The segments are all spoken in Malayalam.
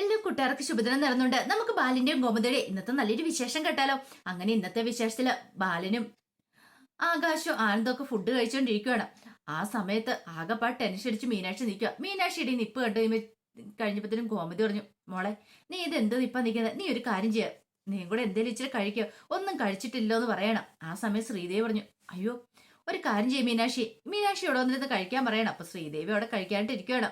എല്ലാ കൂട്ടുകാർക്ക് ശുഭദിനം നടന്നുണ്ട് നമുക്ക് ബാലിന്റെയും ഗോമതിയുടെ ഇന്നത്തെ നല്ലൊരു വിശേഷം കേട്ടാലോ? അങ്ങനെ ഇന്നത്തെ വിശേഷത്തിൽ ബാലനും ആകാശവും ആനന്ദമൊക്കെ ഫുഡ് കഴിച്ചുകൊണ്ടിരിക്കുകയാണ് ആ സമയത്ത് ആകെപ്പാട് ടെൻഷൻ അടിച്ച് മീനാക്ഷി നിൽക്കുക മീനാക്ഷിയുടെ നിപ്പ് കണ്ടു കഴിഞ്ഞപ്പോഴത്തേനും ഗോമതി പറഞ്ഞു മോളെ നീ ഇത് എന്ത് നിപ്പാ നിൽക്കുന്നത് നീ ഒരു കാര്യം ചെയ്യുക നീ കൂടെ എന്തേലും ഇച്ചിരി കഴിക്കുക ഒന്നും കഴിച്ചിട്ടില്ലോ എന്ന് പറയണം. ആ സമയം ശ്രീദേവി പറഞ്ഞു അയ്യോ ഒരു കാര്യം ചെയ്യും മീനാക്ഷി. മീനാക്ഷി ഇവിടെ വന്നിരുന്ന് കഴിക്കാൻ പറയണം. അപ്പൊ ശ്രീദേവി അവിടെ കഴിക്കാനായിട്ട് ഇരിക്കുകയാണ്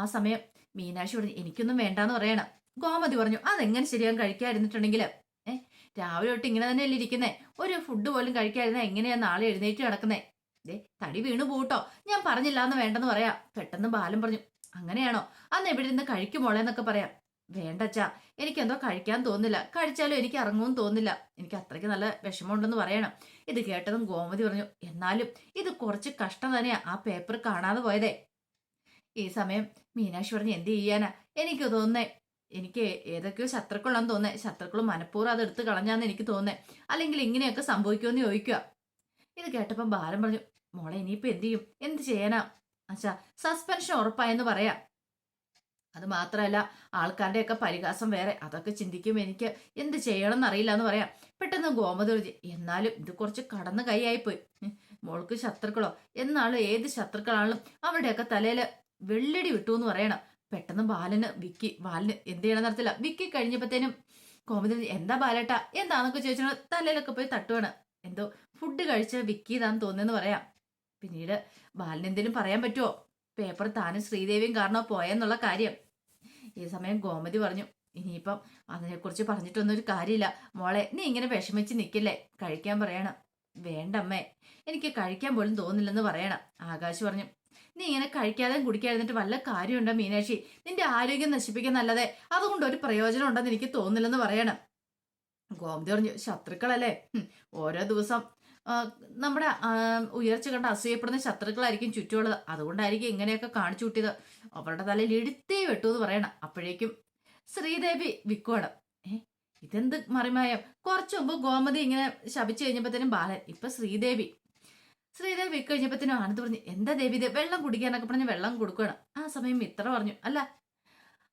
ആ സമയം മീനാക്ഷി പറഞ്ഞു എനിക്കൊന്നും വേണ്ടാന്ന് പറയണം. ഗോമതി പറഞ്ഞു അതെങ്ങനെ ശരിയാകും കഴിക്കാതിരുന്നിട്ടുണ്ടെങ്കിൽ. ഏഹ് രാവിലെ തൊട്ട് ഇങ്ങനെ തന്നെയല്ലേ ഇരിക്കുന്നേ? ഒരു ഫുഡ് പോലും കഴിക്കാതിരുന്ന എങ്ങനെയാ നാളെ എഴുന്നേറ്റ് കിടക്കുന്നേ ദേ തടി വീണു പോട്ടോ ഞാൻ പറഞ്ഞില്ല എന്ന് വേണ്ടെന്ന് പറയാം. പെട്ടെന്ന് ബാലൻ പറഞ്ഞു അങ്ങനെയാണോ? അന്ന് എവിടെ ഇരുന്ന് കഴിക്കുമോളെ എന്നൊക്കെ പറയാം. വേണ്ടച്ചാ എനിക്കെന്തോ കഴിക്കാൻ തോന്നില്ല കഴിച്ചാലും എനിക്ക് ഇറങ്ങുമെന്ന് തോന്നില്ല എനിക്ക് അത്രയ്ക്ക് നല്ല വിഷമമുണ്ടെന്ന് പറയണം. ഇത് കേട്ടതും ഗോമതി പറഞ്ഞു എന്നാലും ഇത് കുറച്ച് കഷ്ടം തന്നെയാ. ആ പേപ്പർ കാണാതെ പോയതേ. ഈ സമയം മീനാക്ഷി പറഞ്ഞ് എന്ത് ചെയ്യാനാ? എനിക്ക് തോന്നേ എനിക്ക് ഏതൊക്കെയോ ശത്രുക്കളാന്ന് തോന്നേ ശത്രുക്കൾ മനഃപൂർവം അത് എടുത്ത് കളഞ്ഞാന്ന് എനിക്ക് തോന്നേ അല്ലെങ്കിൽ ഇങ്ങനെയൊക്കെ സംഭവിക്കുമെന്ന് ചോദിക്കുക ഇത് കേട്ടപ്പം ബാലൻ പറഞ്ഞു മോളെ ഇനിയിപ്പോ എന്ത് ചെയ്യും? എന്ത് ചെയ്യാനാ? അച്ഛാ സസ്പെൻഷൻ ഉറപ്പായെന്ന് പറയാം. അത് മാത്രമല്ല ആൾക്കാരുടെയൊക്കെ പരിഹാസം വേറെ. അതൊക്കെ ചിന്തിക്കും എനിക്ക് എന്ത് ചെയ്യണം എന്നറിയില്ല എന്ന് പറയാം. പെട്ടെന്ന് ഗോമതി പറഞ്ഞു എന്നാലും ഇത് കുറച്ച് കടന്ന് കൈയായിപ്പോയി മോൾക്ക് ശത്രുക്കളോ? എന്നാലും ഏത് ശത്രുക്കളാണെങ്കിലും അവരുടെയൊക്കെ തലയിൽ വെള്ളടി വിട്ടു എന്ന് പറയണം. പെട്ടെന്ന് ബാലന് വിക്കി ബാലന് എന്ത് ചെയ്യണം നടത്തില്ല വിക്കി കഴിഞ്ഞപ്പോഴത്തേനും കോമതി എന്താ ബാലേട്ടാ? എന്താന്നൊക്കെ ചോദിച്ചാൽ തലയിലൊക്കെ പോയി തട്ടുവാണ്. എന്തോ ഫുഡ് കഴിച്ച വിക്കി ഇതാന്ന് തോന്നിയെന്ന് പറയാം. പിന്നീട് ബാലന് എന്തെങ്കിലും പറയാൻ പറ്റുമോ പേപ്പർ താനും ശ്രീദേവിയും കാരണം പോയെന്നുള്ള കാര്യം. ഈ സമയം ഗോമതി പറഞ്ഞു ഇനിയിപ്പം അതിനെക്കുറിച്ച് പറഞ്ഞിട്ടൊന്നും ഒരു കാര്യമില്ല. മോളെ നീ ഇങ്ങനെ വിഷമിച്ച് നിൽക്കില്ലേ കഴിക്കാൻ പറയണം. വേണ്ടമ്മേ. എനിക്ക് കഴിക്കാൻ പോലും തോന്നില്ലെന്ന് പറയണം. ആകാശ് പറഞ്ഞു നീ ഇങ്ങനെ കഴിക്കാതെയും കുടിക്കാതിരുന്നിട്ട് വല്ല കാര്യമുണ്ടോ മീനാക്ഷി? നിന്റെ ആരോഗ്യം നശിപ്പിക്കുന്നല്ലാതെ അതുകൊണ്ട് ഒരു പ്രയോജനം ഉണ്ടെന്ന് എനിക്ക് തോന്നില്ലെന്ന് പറയണം. ഗോമതി പറഞ്ഞു ശത്രുക്കളല്ലേ? ഓരോ ദിവസം നമ്മുടെ ഉയർച്ച കണ്ട് അസൂയപ്പെടുന്ന ശത്രുക്കളായിരിക്കും ചുറ്റുമുള്ളത്. അതുകൊണ്ടായിരിക്കും ഇങ്ങനെയൊക്കെ കാണിച്ചു കൂട്ടിയത്. അവരുടെ തലയിൽ ഇടുത്തേ വെട്ടു എന്ന് പറയണം. അപ്പോഴേക്കും ശ്രീദേവി വിക്കോടം ഏ ഇതെന്ത് മറിമായം? കുറച്ചു മുമ്പ് ഗോമതി ഇങ്ങനെ ശപിച്ചു കഴിഞ്ഞപ്പോഴത്തേനും ബാലൻ ഇപ്പൊ ശ്രീദേവി ശ്രീദേവി വിക്ക് കഴിഞ്ഞപ്പത്തിനും ആനന്ദ് പറഞ്ഞു എന്താ ദേവി ഇത്? വെള്ളം കുടിക്കാനൊക്കെ പറഞ്ഞ് വെള്ളം കൊടുക്കുകയാണ്. ആ സമയം ഇത്ര പറഞ്ഞു അല്ല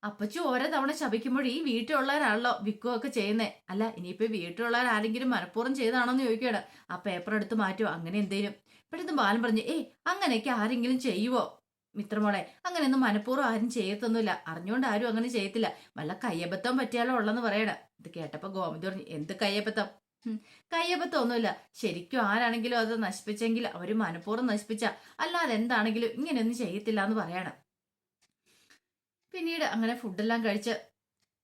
അപ്പച്ചു ഓരോ തവണ ശപിക്കുമ്പോൾ ഈ വീട്ടിലുള്ളവരാണല്ലോ വിൽക്കുകയൊക്കെ ചെയ്യുന്നേ. അല്ല ഇനിയിപ്പോ വീട്ടിലുള്ളവർ ആരെങ്കിലും മനഃപൂർവം ചെയ്താണോ എന്ന് ചോദിക്കുകയാണ്. ആ പേപ്പർ എടുത്ത് മാറ്റുമോ അങ്ങനെ എന്തേലും? പെട്ടെന്ന് ബാലൻ പറഞ്ഞു ഏയ് അങ്ങനെയൊക്കെ ആരെങ്കിലും ചെയ്യുവോ? മിത്രമോളെ അങ്ങനെയൊന്നും മനഃപൂർവം ആരും ചെയ്യത്തൊന്നുമില്ല. അറിഞ്ഞുകൊണ്ട് ആരും അങ്ങനെ ചെയ്യത്തില്ല. വല്ല കയ്യബദ്ധം പറ്റിയാലോ ഉള്ളെന്ന് പറയണ. ഇത് കേട്ടപ്പോ ഗോമതി പറഞ്ഞു എന്ത് കയ്യബദ്ധം? ഹും, കയ്യബദ്ധം ഒന്നുമില്ല ശരിക്കും ആരാണെങ്കിലും അത് നശിപ്പിച്ചെങ്കിൽ അവർ മനഃപൂർവം നശിപ്പിച്ച. അല്ലാതെ എന്താണെങ്കിലും ഇങ്ങനെയൊന്നും ചെയ്യത്തില്ല എന്ന് പറയണം. പിന്നീട് അങ്ങനെ ഫുഡെല്ലാം കഴിച്ച്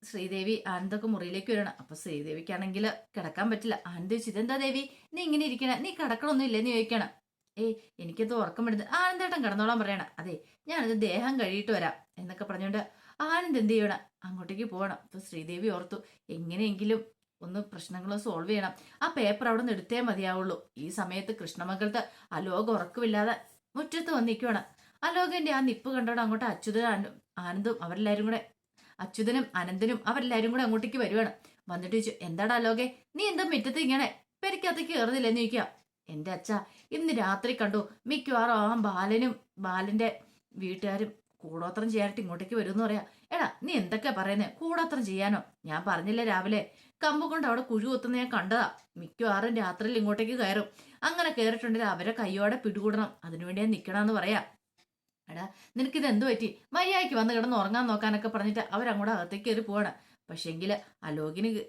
ശ്രീദേവി ആനന്ദൊക്കെ മുറിയിലേക്ക് വരണം. അപ്പൊ ശ്രീദേവിക്കാണെങ്കിൽ കിടക്കാൻ പറ്റില്ല. ആനന്ദ് ചോദിച്ചു ഇതെന്താ ദേവി? നീ ഇങ്ങനെ ഇരിക്കണ. നീ കിടക്കണമൊന്നും ഇല്ലെന്ന് ചോദിക്കണം. ഏയ് എനിക്കത് ഉറക്കം വരുന്നത് ആനന്ദേട്ടൻ കിടന്നോളാൻ പറയണം. അതെ ഞാനത് ദേഹം കഴിയിട്ട് വരാം. എന്നൊക്കെ പറഞ്ഞുകൊണ്ട് ആനന്ദ് എന്ത് ചെയ്യണം? അങ്ങോട്ടേക്ക് പോകണം. അപ്പൊ ശ്രീദേവി ഓർത്തു എങ്ങനെയെങ്കിലും ഒന്ന് പ്രശ്നങ്ങൾ സോൾവ് ചെയ്യണം. ആ പേപ്പർ അവിടെ നിന്ന് എടുത്തേ മതിയാവുള്ളൂ. ഈ സമയത്ത് കൃഷ്ണമംഗലത്ത് അലോക ഉറക്കമില്ലാതെ മുറ്റത്ത് വന്നിരിക്കുവാണ്. അലോകന്റെ ആ നിപ്പ് കണ്ടോടെ അങ്ങോട്ട് അച്യുതൻ ആനന്ദും അവരെല്ലാരും കൂടെ അച്യുതനും അനന്തനും അവരെല്ലാരും കൂടെ അങ്ങോട്ടേക്ക് വരുവാണ്. വന്നിട്ട് ചോദിച്ചു എന്താടാ അലോകെ? നീ എന്താ മുറ്റത്ത് ഇങ്ങനെ പെരക്കകത്തേക്ക് കയറുന്നില്ലെന്ന് ചോദിക്കുക എന്റെ അച്ഛ ഇന്ന് രാത്രി കണ്ടു മിക്കവാറും ആ ബാലനും ബാലന്റെ വീട്ടുകാരും കൂടോത്രം ചെയ്യാനായിട്ട് ഇങ്ങോട്ടേക്ക് വരുമെന്ന് പറയാ. എടാ നീ എന്തൊക്കെയാ പറയുന്നേ? കൂടോത്രം ചെയ്യാനോ? ഞാൻ പറഞ്ഞില്ലേ രാവിലെ? കമ്പ് കൊണ്ട് അവിടെ കുഴി കുത്തുന്ന ഞാൻ കണ്ടതാ. മിക്കവാറും രാത്രിയിൽ ഇങ്ങോട്ടേക്ക് കയറും. അങ്ങനെ കയറിയിട്ടുണ്ടെങ്കിൽ അവരെ കയ്യോടെ പിടികൂടണം. അതിനുവേണ്ടി ഞാൻ നിൽക്കണമെന്ന് പറയാ. എടാ നിനക്കിത് എന്ത് പറ്റി? മര്യാദയ്ക്ക് വന്ന് കിടന്ന് ഉറങ്ങാൻ നോക്കാനൊക്കെ പറഞ്ഞിട്ട് അവരങ്ങോട്ട് അകത്തേക്ക് കയറി പോവാണ്. പക്ഷെങ്കിൽ അലോകിന്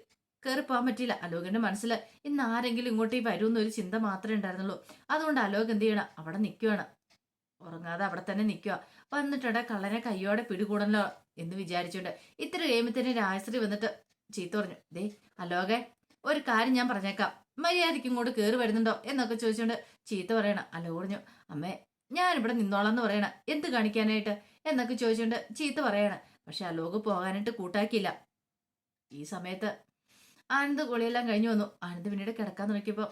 കയറി പോകാൻ പറ്റിയില്ല. അലോകിന്റെ മനസ്സിൽ ഇന്ന് ആരെങ്കിലും ഇങ്ങോട്ടേക്ക് വരുമെന്നൊരു ചിന്ത മാത്രമേ ഉണ്ടായിരുന്നുള്ളൂ. അതുകൊണ്ട് അലോക് എന്ത് ചെയ്യണം? അവിടെ നിൽക്കുകയാണ് ഉറങ്ങാതെ അവിടെ തന്നെ നിൽക്കുക വന്നിട്ടുണ്ട് കള്ളനെ കയ്യോടെ പിടികൂടണല്ലോ എന്ന് വിചാരിച്ചുകൊണ്ട് ഇത്ര കഴിയുമ്പത്തേന് രാജശ്രീ വന്നിട്ട് ചീത്ത പറഞ്ഞു ദേ അലോകെ ഒരു കാര്യം ഞാൻ പറഞ്ഞേക്കാം. മര്യാദയ്ക്ക് ഇങ്ങോട്ട് കയറി വരുന്നുണ്ടോ? എന്നൊക്കെ ചോദിച്ചുകൊണ്ട് ചീത്ത പറയണം. അലോ പറഞ്ഞു അമ്മേ ഞാനിവിടെ നിന്നോളാം എന്ന് പറയണ. എന്ത് കാണിക്കാനായിട്ട്? എന്നൊക്കെ ചോദിച്ചുകൊണ്ട് ചീത്ത പറയണ. പക്ഷെ അലോക് പോകാനായിട്ട് കൂട്ടാക്കിയില്ല. ഈ സമയത്ത് ആനന്ദ് കുളിയെല്ലാം കഴിഞ്ഞു വന്നു. ആനന്ദ് പിന്നീട് കിടക്കാൻ നോക്കിയപ്പോ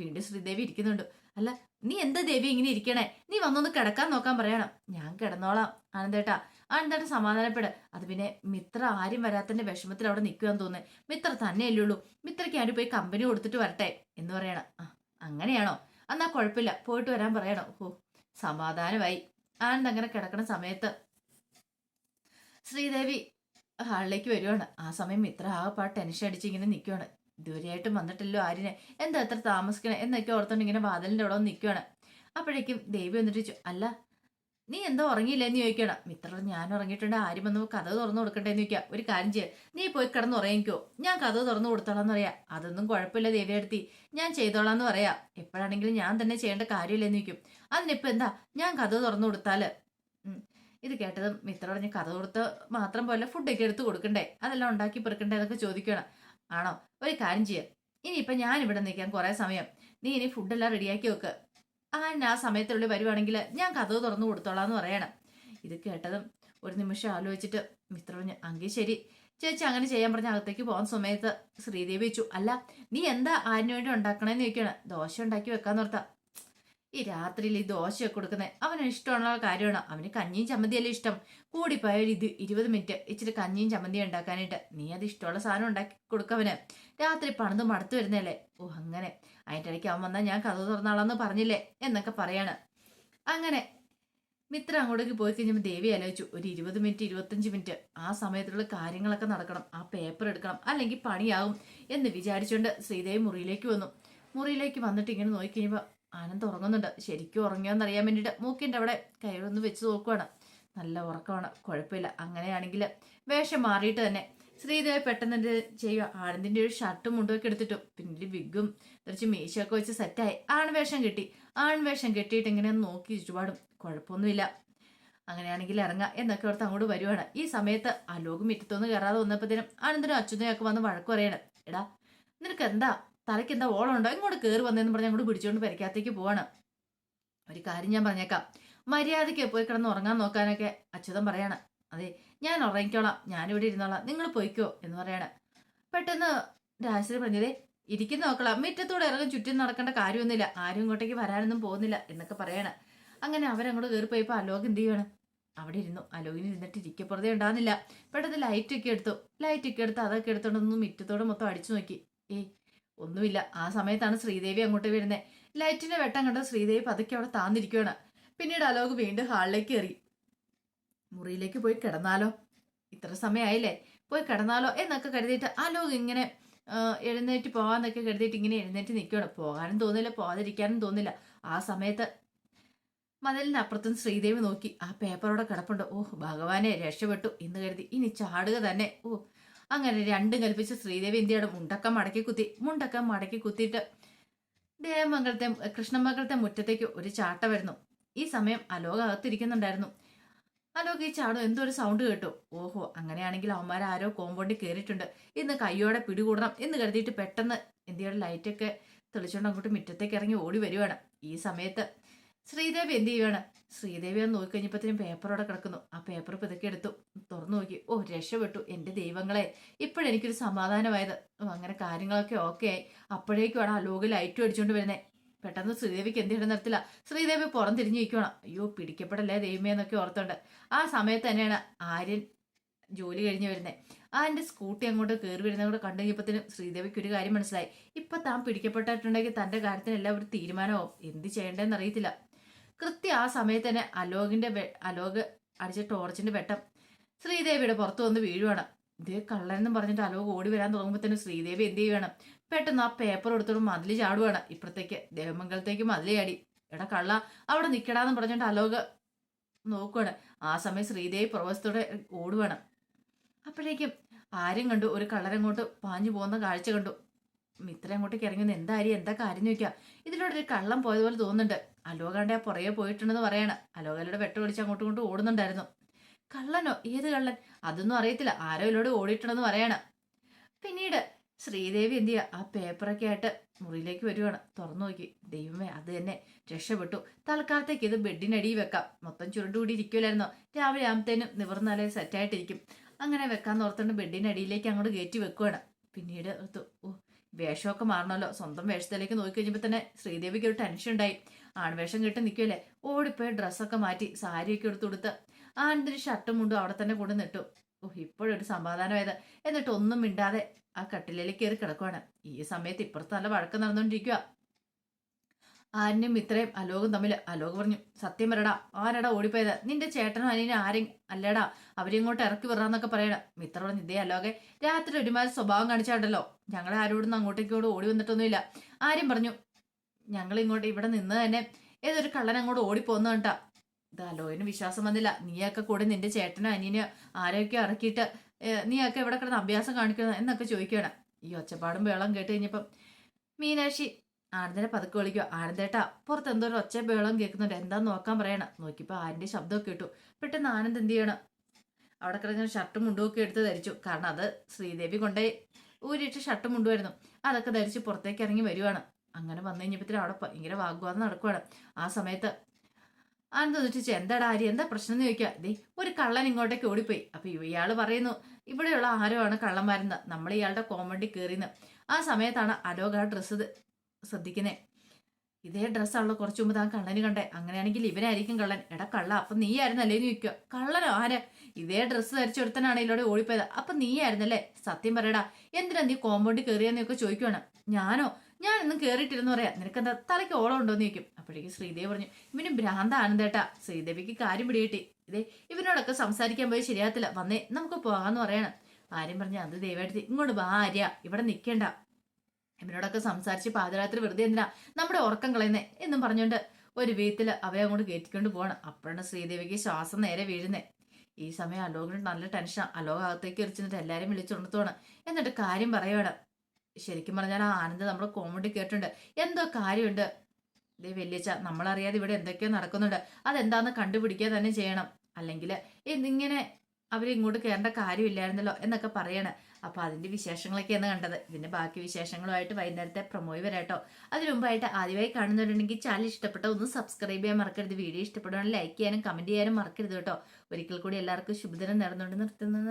വീണ്ടും ശ്രീദേവി ഇരിക്കുന്നുണ്ട്. അല്ല നീ എന്താ ദേവി ഇങ്ങനെ ഇരിക്കണേ? നീ വന്നൊന്ന് കിടക്കാൻ നോക്കാൻ പറയണം. ഞാൻ കിടന്നോളാം ആനന്ദേട്ടാ. ആനന്ദേട്ടൻ സമാധാനപ്പെട്. അത് പിന്നെ മിത്ര ആരും വരാത്തന്റെ വിഷമത്തിൽ അവിടെ നിൽക്കുകയെന്ന് തോന്നുന്നു. മിത്ര തന്നെയല്ലേ ഉള്ളൂ. മിത്രയ്ക്ക് ആരും പോയി കമ്പനി കൊടുത്തിട്ട് വരട്ടെ എന്ന് പറയണം. ആ അങ്ങനെയാണോ? എന്നാ കുഴപ്പമില്ല. പോയിട്ട് വരാൻ പറയണം? ഓ സമാധാനമായി. ആനന്ദ് അങ്ങനെ കിടക്കണ സമയത്ത് ശ്രീദേവി ഹാളിലേക്ക് വരുവാണ്. ആ സമയം മിത്ര ആ പാ ടെൻഷൻ അടിച്ച് ഇങ്ങനെ നിൽക്കുവാണ് ഇതുവരെയായിട്ടും വന്നിട്ടില്ലോ ആര്യനെ. എന്താ എത്ര താമസിക്കണേ? എന്നൊക്കെ ഓർത്തോണ്ട് ഇങ്ങനെ വാതിലിന്റെ അവിടെ നിൽക്കുകയാണ് അപ്പോഴേക്കും ദേവി വന്നിട്ട് ചോദിച്ചു അല്ല നീ എന്താ ഉറങ്ങിയില്ലെന്ന് ചോദിക്കണം മിത്ര ഞാൻ ഉറങ്ങിയിട്ടുണ്ട്. ആരും വന്ന് കഥ തുറന്നു കൊടുക്കണ്ടേന്ന് ചോദിക്കാം ഒരു കാര്യം ചെയ്യ. നീ പോയി കിടന്ന് ഉറങ്ങിക്കോ. ഞാൻ കഥ തുറന്നു കൊടുത്തോളാം എന്ന് പറയാം. അതൊന്നും കുഴപ്പമില്ല ദേവി അടുത്തി. ഞാൻ ചെയ്തോളാന്ന് പറയാം. എപ്പോഴാണെങ്കിലും ഞാൻ തന്നെ ചെയ്യേണ്ട കാര്യമില്ലെന്ന് ചോദിക്കും. അതിനിപ്പോ എന്താ? ഞാൻ കഥ തുറന്നു കൊടുത്താൽ. ഇത് കേട്ടതും മിത്ര പറഞ്ഞ് കഥ കൊടുത്ത് മാത്രം പോലെ ഫുഡൊക്കെ എടുത്ത് കൊടുക്കണ്ടേ? അതെല്ലാം ഉണ്ടാക്കി പെറുക്കണ്ടേ? എന്നൊക്കെ ചോദിക്കണം ആണോ? ഒരു കാര്യം ചെയ്യ. ഇനിയിപ്പം ഞാൻ ഇവിടെ നിൽക്കാൻ കുറേ സമയം. നീ ഇനി ഫുഡെല്ലാം റെഡിയാക്കി വെക്ക്. ആ ആ സമയത്തുള്ളിൽ വരുവാണെങ്കിൽ ഞാൻ കഥ തുറന്നു കൊടുത്തോളാന്ന് പറയണം. ഇത് കേട്ടതും ഒരു നിമിഷം ആലോചിച്ചിട്ട് മിത്ര പറഞ്ഞു അങ്കി ശരി. ചേച്ചി അങ്ങനെ ചെയ്യാൻ പറഞ്ഞ അകത്തേക്ക് പോകുന്ന സമയത്ത് ശ്രീദേവി വെച്ചു. അല്ല നീ എന്താ ആരിനു വേണ്ടി ഉണ്ടാക്കണേന്ന് ചോദിക്കുകയാണ് ദോശ ഉണ്ടാക്കി വെക്കാന്ന് ഓർത്താ. ഈ രാത്രിയിൽ ഈ ദോശയൊക്കെ കൊടുക്കുന്നത് അവന് ഇഷ്ടമുള്ള കാര്യമാണ്. അവന് കഞ്ഞിയും ചമ്മന്തിയല്ലേ ഇഷ്ടം. കൂടിപ്പോയാൽ ഇത് ഇരുപത് മിനിറ്റ് ഇച്ചിരി കഞ്ഞിയും ചമ്മന്തിയും ഉണ്ടാക്കാനായിട്ട് നീ അത് ഇഷ്ടമുള്ള സാധനം ഉണ്ടാക്കി കൊടുക്കവന് രാത്രി പണിത് മടുത്തു വരുന്നല്ലേ? ഓ അങ്ങനെ. അതിന്റെ ഇടയ്ക്ക് അവൻ വന്നാൽ ഞാൻ കഥ തുറന്നാളെന്ന് പറഞ്ഞില്ലേ? എന്നൊക്കെ പറയാണ്. അങ്ങനെ മിത്ര അങ്ങോട്ടേക്ക് പോയി കഴിഞ്ഞപ്പോൾ ദേവി ആലോചിച്ചു ഒരു ഇരുപത് മിനിറ്റ് ഇരുപത്തഞ്ച് മിനിറ്റ് ആ സമയത്തുള്ള കാര്യങ്ങളൊക്കെ നടക്കണം. ആ പേപ്പർ എടുക്കണം. അല്ലെങ്കിൽ പണിയാവും എന്ന് വിചാരിച്ചുകൊണ്ട് ശ്രീദേവി മുറിയിലേക്ക് വന്നു. മുറിയിലേക്ക് വന്നിട്ട് ഇങ്ങനെ നോക്കി കഴിയുമ്പോൾ ആനന്ദ് ഉറങ്ങുന്നുണ്ട്. ശരിക്കും ഉറങ്ങിയോന്ന് അറിയാൻ വേണ്ടിയിട്ട് മൂക്കിന്റെ അവിടെ കൈകളൊന്ന് വെച്ച് നോക്കുവാണ്. നല്ല ഉറക്കമാണ്. കുഴപ്പമില്ല. അങ്ങനെയാണെങ്കിൽ വേഷം മാറിയിട്ട് തന്നെ ശ്രീദേവി പെട്ടെന്ന് എന്ത് ചെയ്യുക ആനന്ദിന്റെ ഒരു ഷർട്ടും മുണ്ടുമൊക്കെ എടുത്തിട്ടു. പിന്നീട് വിഗും കുറച്ച് മീശയൊക്കെ വെച്ച് സെറ്റായി ആൺവേഷം കിട്ടി. ആൺവേഷം കെട്ടിയിട്ട് ഇങ്ങനെ നോക്കി ചുറ്റുപാടും. കുഴപ്പമൊന്നുമില്ല. അങ്ങനെയാണെങ്കിൽ ഇറങ്ങാം എന്നൊക്കെ ഓർത്ത് അങ്ങോട്ട് വരുവാണ്. ഈ സമയത്ത് അലോക് മിറ്റത്തൊന്ന് കയറാതെ വന്നപ്പോഴത്തേനും ആനന്ദനും അച്യുതനും ഒക്കെ വന്ന് വഴക്ക് പറയണം. എടാ നിനക്ക് എന്താ തലയ്ക്ക് എന്താ ഓളമുണ്ടോ? ഇങ്ങോട്ട് കയറി വന്നതെന്ന് പറഞ്ഞ് അങ്ങോട്ട് പിടിച്ചുകൊണ്ട് പെരക്കകത്തേക്ക് പോവാണ്. ഒരു കാര്യം ഞാൻ പറഞ്ഞേക്കാം. മര്യാദയ്ക്ക് പോയി കിടന്ന് ഉറങ്ങാൻ നോക്കാനൊക്കെ അച്യുതം പറയാണ്. അതെ ഞാൻ ഉറങ്ങിക്കോളാം. ഞാനിവിടെ ഇരുന്നോളാം. നിങ്ങൾ പോയിക്കോ എന്ന് പറയാണ്. പെട്ടെന്ന് രാജശ്രീ പറഞ്ഞതേ ഇരിക്കുന്ന നോക്കളാം മുറ്റത്തൂടെ ഇറങ്ങി ചുറ്റും നടക്കേണ്ട കാര്യമൊന്നുമില്ല. ആരും ഇങ്ങോട്ടേക്ക് വരാനൊന്നും പോകുന്നില്ല എന്നൊക്കെ പറയാണ്. അങ്ങനെ അവരങ്ങോട്ട് കയറി പോയപ്പോൾ അലോക് എന്ത് ചെയ്യാണ് അവിടെ ഇരുന്നു. അലോകിന് ഇരുന്നിട്ട് ഇരിക്കപ്പുറതേ ഉണ്ടാകുന്നില്ല പെട്ടെന്ന് ലൈറ്റൊക്കെ എടുത്തു. ലൈറ്റൊക്കെ എടുത്ത് അതൊക്കെ എടുത്തോണ്ടൊന്ന് മുറ്റത്തോടെ മൊത്തം അടിച്ചു നോക്കി. ഏയ് ഒന്നുമില്ല. ആ സമയത്താണ് ശ്രീദേവി അങ്ങോട്ട് വരുന്നത് ലൈറ്റിന്റെ വെട്ടം കണ്ട ശ്രീദേവി പതുക്കെ അവിടെ താന്നിരിക്കുകയാണ് പിന്നീട് അലോക് വീണ്ടും ഹാളിലേക്ക് കയറി. മുറിയിലേക്ക് പോയി കിടന്നാലോ? ഇത്ര സമയമായില്ലേ പോയി കിടന്നാലോ എന്നൊക്കെ കരുതിയിട്ട് അലോക് ഇങ്ങനെ എഴുന്നേറ്റ് പോകാന്നൊക്കെ കരുതിയിട്ട് ഇങ്ങനെ എഴുന്നേറ്റ് നിൽക്കുകയാണ് പോകാനും തോന്നില്ല പോകാതിരിക്കാനും തോന്നില്ല. ആ സമയത്ത് മതിലിന് അപ്പുറത്തും ശ്രീദേവി നോക്കി. ആ പേപ്പറോടെ കിടപ്പുണ്ട്. ഓ ഭഗവാനെ രക്ഷപ്പെട്ടു എന്ന് കരുതി. ഇനി ചാടുക തന്നെ. ഓ അങ്ങനെ രണ്ടും കൽപ്പിച്ച് ശ്രീദേവി ഇന്ത്യയുടെ മുണ്ടക്കം മടക്കി കുത്തി മുണ്ടക്കം മടക്കി കുത്തിയിട്ട് ദേവമംഗലത്തെ കൃഷ്ണമംഗലത്തെ മുറ്റത്തേക്ക് ഒരു ചാട്ട വരുന്നു. ഈ സമയം അലോക അകത്തിരിക്കുന്നുണ്ടായിരുന്നു. അലോക ഈ ചാടും എന്തോ ഒരു സൗണ്ട് കേട്ടു. ഓഹോ അങ്ങനെയാണെങ്കിൽ അവന്മാർ ആരോ കോമ്പൗണ്ടിൽ കയറിയിട്ടുണ്ട് ഇന്ന് കയ്യോടെ പിടികൂടണം എന്ന് കരുതിയിട്ട് പെട്ടെന്ന് ഇന്ത്യയുടെ ലൈറ്റൊക്കെ തെളിച്ചുകൊണ്ട് അങ്ങോട്ട് മുറ്റത്തേക്ക് ഇറങ്ങി ഓടി വരുവാണ് ഈ സമയത്ത് ശ്രീദേവി എന്ത് ചെയ്യുവാണ്? ശ്രീദേവി ഒന്ന് നോക്കിക്കഴിഞ്ഞപ്പോഴത്തേനും പേപ്പർ പേപ്പറോടെ കിടക്കുന്നു. ആ പേപ്പർ പിതൊക്കെ എടുത്തു. തുറന്നു നോക്കി. ഓ രക്ഷപ്പെട്ടു. എന്റെ ദൈവങ്ങളെ ഇപ്പോഴെനിക്കൊരു സമാധാനമായത്. അങ്ങനെ കാര്യങ്ങളൊക്കെ ഓക്കെ ആയി. അപ്പോഴേക്കുമാണ് ആ ലോക ലൈറ്റ് അടിച്ചുകൊണ്ട് വരുന്നത് പെട്ടെന്ന് ശ്രീദേവിക്ക് എന്ത് ചെയ്യണം നിർത്തില്ല ശ്രീദേവി പുറം തിരിഞ്ഞു നിൽക്കണം അയ്യോ പിടിക്കപ്പെടല്ലേ ദൈവമേ എന്നൊക്കെ ഓർത്തുണ്ട്. ആ സമയത്ത് തന്നെയാണ് ആര്യൻ ജോലി കഴിഞ്ഞ് വരുന്നത് ആ എന്റെ സ്കൂട്ടി അങ്ങോട്ട് കയറി വരുന്നത് കൂടെ കണ്ടു കഴിഞ്ഞപ്പോഴത്തേനും ശ്രീദേവിക്ക് ഒരു കാര്യം മനസ്സിലായി. ഇപ്പൊ താൻ പിടിക്കപ്പെട്ടിട്ടുണ്ടെങ്കിൽ തന്റെ കാര്യത്തിനെല്ലാം ഒരു തീരുമാനമാവും. എന്ത് ചെയ്യേണ്ടതെന്ന് അറിയത്തില്ല. കൃത്യം ആ സമയത്ത് തന്നെ അലോകിന്റെ അലോക് അടിച്ച ടോർച്ചിന്റെ വെട്ടം ശ്രീദേവിയുടെ പുറത്തു വന്ന് വീഴുവാണ്. ഇതേ കള്ളനെന്ന് പറഞ്ഞിട്ട് അലോക് ഓടി വരാൻ തന്നെ ശ്രീദേവി എന്ത് ചെയ്യുവാണ്? പെട്ടെന്ന് ആ പേപ്പർ എടുത്തോണ്ട് മതിൽ ചാടുവാണ്. ഇപ്പുറത്തേക്ക് ദേവമംഗലത്തേക്ക് മതിൽ ചാടി. എടാ കള്ള അവിടെ നിക്കടാന്ന് പറഞ്ഞിട്ട് അലോക് നോക്കുവാണ്. ആ സമയം ശ്രീദേവി പ്രവസത്തോടെ ഓടുവാണ്. അപ്പോഴേക്കും ആരും കണ്ടു. ഒരു കള്ളരങ്ങോട്ട് പാഞ്ഞു പോകുന്ന കാഴ്ച കണ്ടു. മിത്രം അങ്ങോട്ടേക്ക് ഇറങ്ങുന്ന എന്താ അരി എന്താ കാര്യം ചോദിക്കാം. ഇതിലൂടെ ഒരു കള്ളം പോയതുപോലെ തോന്നുന്നുണ്ട്. അലോകാണ്ട് ആ പുറകെ പോയിട്ടുണ്ടെന്ന് പറയാണ്. അലോകലയുടെ വെട്ട വിളിച്ച് അങ്ങോട്ടും ഇങ്ങോട്ടും ഓടുന്നുണ്ടായിരുന്നു. കള്ളനോ? ഏത് കള്ളൻ? അതൊന്നും അറിയത്തില്ല. ആരോ ഇതിലൂടെ ഓടിയിട്ടുണ്ടെന്ന് പറയാണ്. പിന്നീട് ശ്രീദേവി എന്ത് ചെയ്യുക ആ പേപ്പറൊക്കെ ആയിട്ട് മുറിയിലേക്ക് വരുവാണ്. തുറന്നു നോക്കി. ദൈവമേ അത് തന്നെ. രക്ഷപ്പെട്ടു. തൽക്കാലത്തേക്ക് ഇത് ബെഡിനടിയിൽ വെക്കാം. മൊത്തം ചുരുണ്ടുകൂടി ഇരിക്കുമല്ലായിരുന്നോ രാവിലെ ആകുമ്പത്തേനും നിവർന്നാലേ സെറ്റായിട്ടിരിക്കും അങ്ങനെ വെക്കാൻ ഓർത്തുകൊണ്ട് ബെഡിനടിയിലേക്ക് അങ്ങോട്ട് കയറ്റി വെക്കുവാണ്. പിന്നീട് ഓ വേഷമൊക്കെ മാറണമല്ലോ. സ്വന്തം വേഷത്തിലേക്ക് നോക്കി കഴിഞ്ഞപ്പോൾ തന്നെ ശ്രീദേവിക്ക് ഒരു ടെൻഷൻ ഉണ്ടായി. ആൺവേഷം കിട്ടി നിൽക്കുമല്ലേ ഓടിപ്പോയി ഡ്രസ്സൊക്കെ മാറ്റി സാരിയൊക്കെ എടുത്ത് കൊടുത്ത് ആനന്ദിന് ഷർട്ടും മുണ്ടും അവിടെ തന്നെ കൊണ്ട് നിട്ടു. ഓ ഇപ്പോഴൊരു സമാധാനമായത്. എന്നിട്ട് ഒന്നും മിണ്ടാതെ ആ കട്ടിലേക്ക് കയറി കിടക്കുവാണ്. ഈ സമയത്ത് ഇപ്പുറത്ത് നല്ല വഴക്കം നടന്നുകൊണ്ടിരിക്കുക ആനും ഇത്രയും അലോകും തമ്മിൽ അലോക് പറഞ്ഞു സത്യം വരടാ ആരടാ ഓടിപ്പോയത്? നിന്റെ ചേട്ടനും അനിയനും ആരെയും അല്ലടാ. അവരെ ഇങ്ങോട്ട് ഇറക്കി വിടാന്നൊക്കെ പറയണം. മിത്ര പറഞ്ഞു ഇതേ അലോകെ രാത്രി ഒരുമാതിരി സ്വഭാവം കാണിച്ചാണ്ടല്ലോ. ഞങ്ങളെ ആരോടും അങ്ങോട്ടേക്കോട് ഓടി വന്നിട്ടൊന്നുമില്ല. ആരും പറഞ്ഞു ഞങ്ങൾ ഇങ്ങോട്ട് ഇവിടെ നിന്ന് തന്നെ ഏതൊരു കള്ളൻ അങ്ങോട്ട് ഓടിപ്പോന്നു കണ്ടാ. ഇത് അലോയിന് വിശ്വാസം വന്നില്ല. നീയൊക്കെ കൂടെ നിന്റെ ചേട്ടനോ അനിയനോ ആരെയൊക്കെ ഇറക്കിയിട്ട് നീയൊക്കെ ഇവിടെ കിടന്ന് അഭ്യാസം കാണിക്കണം എന്നൊക്കെ ചോദിക്കുകയാണ്. ഈ ഒച്ചപ്പാടും ബേളം കേട്ട് കഴിഞ്ഞപ്പം മീനാക്ഷി ആനന്ദനെ പതുക്കെ വിളിക്കുക ആനന്ദേട്ടാ പുറത്ത് എന്തോ ഒരു ഒച്ച ബേളം കേൾക്കുന്നുണ്ട്. എന്താ നോക്കാൻ പറയണം? നോക്കിയപ്പോൾ ആരിന്റെ ശബ്ദമൊക്കെ കേട്ടു. പെട്ടെന്ന് ആനന്ദ് എന്ത് ചെയ്യണം? അവിടെ കിടക്കുന്ന ഷർട്ടും മുണ്ടും ഒക്കെ എടുത്ത് ധരിച്ചു. കാരണം അത് ശ്രീദേവി കൊണ്ടേ ഊരിയിട്ട് ഷർട്ടും മുണ്ടുമായിരുന്നു. അതൊക്കെ ധരിച്ച് പുറത്തേക്ക് ഇറങ്ങി വരുവാണ്. അങ്ങനെ വന്നു കഴിഞ്ഞപ്പോഴത്തേനും അവിടെ ഭയങ്കര വാഗ്വാദം നടക്കുവാണ്. ആ സമയത്ത് ആനന്ദ് ചോദിച്ചു എന്താടാ ആര്യ? എന്താ പ്രശ്നം? എന്ന് ചോദിക്കുക. ദേ ഒരു കള്ളൻ ഇങ്ങോട്ടേക്ക് ഓടിപ്പോയി. അപ്പൊ ഇയാൾ പറയുന്നു ഇവിടെയുള്ള ആണ് കള്ളന്മാരെന്ന്? നമ്മൾ ഇയാളുടെ കോമഡി കയറിന്ന് ആ സമയത്താണ് അലോക ഡ്രസ്സ് ശ്രദ്ധിക്കുന്നത് ഇതേ ഡ്രസ്സാണല്ലോ കുറച്ചു മുമ്പ് താൻ കള്ളന് കണ്ടേ. അങ്ങനെയാണെങ്കിൽ ഇവനായിരിക്കും കള്ളൻ. എടാ കള്ള അപ്പൊ നീ ആയിരുന്നല്ലേ എന്ന് ചോദിക്കുക. കള്ളനോ? ആര്? ഇതേ ഡ്രസ്സ് ധരിച്ചൊരുത്തനാണ് ഇതിലൂടെ ഓടിപ്പോയത്. അപ്പൊ നീ ആയിരുന്നല്ലേ സത്യം പറയടാ എന്തിനാ നീ കോമ്പൗണ്ടിൽ കയറിയെന്നൊക്കെ ചോദിക്കുവാണ്. ഞാനോ? ഞാനൊന്നും കയറിയിട്ടിരുന്നു പറയാം. നിനക്കെന്താ തലയ്ക്ക് ഓളം ഉണ്ടോന്ന് ചോദിക്കും. അപ്പോഴേക്കും ശ്രീദേവി പറഞ്ഞു ഇവന് ഭ്രാന്താനന്ദേട്ടാ ശ്രീദേവിക്ക് കാര്യം പിടികിട്ടി. ഇതേ ഇവനോടൊക്കെ സംസാരിക്കാൻ പോയി ശരിയാത്തില്ല വന്നേ നമുക്ക് പോകാന്ന് പറയണം. ആര്യം പറഞ്ഞു അത് ദയവായിട്ട് ഇങ്ങോട്ട് വാ ആര്യ. ഇവിടെ നിൽക്കേണ്ട. ഇവനോടൊക്കെ സംസാരിച്ച് പാതിരാത്രി വെറുതെ എന്തിനാ നമ്മുടെ ഉറക്കം കളയുന്നേ എന്നും പറഞ്ഞുകൊണ്ട് ഒരു വീട്ടിൽ അവയെ അങ്ങോട്ട് കയറ്റിക്കൊണ്ട് പോകണം അപ്പോഴാണ് ശ്രീദേവിക്ക് ശ്വാസം നേരെ വീഴുന്നേ. ഈ സമയം അലോകിന് നല്ല ടെൻഷൻ അലോക അകത്തേക്ക് എറിച്ചിട്ട് എല്ലാവരും വിളിച്ചുണർത്തുവാണ് എന്നിട്ട് കാര്യം പറയുവാണ്. ശരിക്കും പറഞ്ഞാൽ ആ ആനന്ദ് നമ്മുടെ കോമഡി കേട്ടിട്ടുണ്ട്. എന്തോ കാര്യമുണ്ട്. ഇതേ വലിയച്ച നമ്മളറിയാതെ ഇവിടെ എന്തൊക്കെയോ നടക്കുന്നുണ്ട്. അതെന്താന്ന് കണ്ടുപിടിക്കുക തന്നെ ചെയ്യണം. അല്ലെങ്കിൽ ഇങ്ങനെ അവരിങ്ങോട്ട് കയറേണ്ട കാര്യമില്ലായിരുന്നല്ലോ എന്നൊക്കെ പറയണം. അപ്പൊ അതിന്റെ വിശേഷങ്ങളൊക്കെയാണ് കണ്ടത്. പിന്നെ ബാക്കി വിശേഷങ്ങളുമായിട്ട് വൈകുന്നേരത്തെ പ്രൊമോയി വരാട്ടോ. അതിനു മുമ്പായിട്ട് ആദ്യമായി കാണുന്നവരുണ്ടെങ്കിൽ ചാനൽ ഇഷ്ടപ്പെട്ട ഒന്ന് സബ്സ്ക്രൈബ് ചെയ്യാൻ മറക്കരുത്. വീഡിയോ ഇഷ്ടപ്പെടുകയാണെങ്കിൽ ലൈക്ക് ചെയ്യാനും കമന്റ് ചെയ്യാനും മറക്കരുത് കേട്ടോ. ഒരിക്കൽ കൂടി എല്ലാവർക്കും ശുഭദിനം നേർന്നുകൊണ്ട് നിർത്തുന്നത്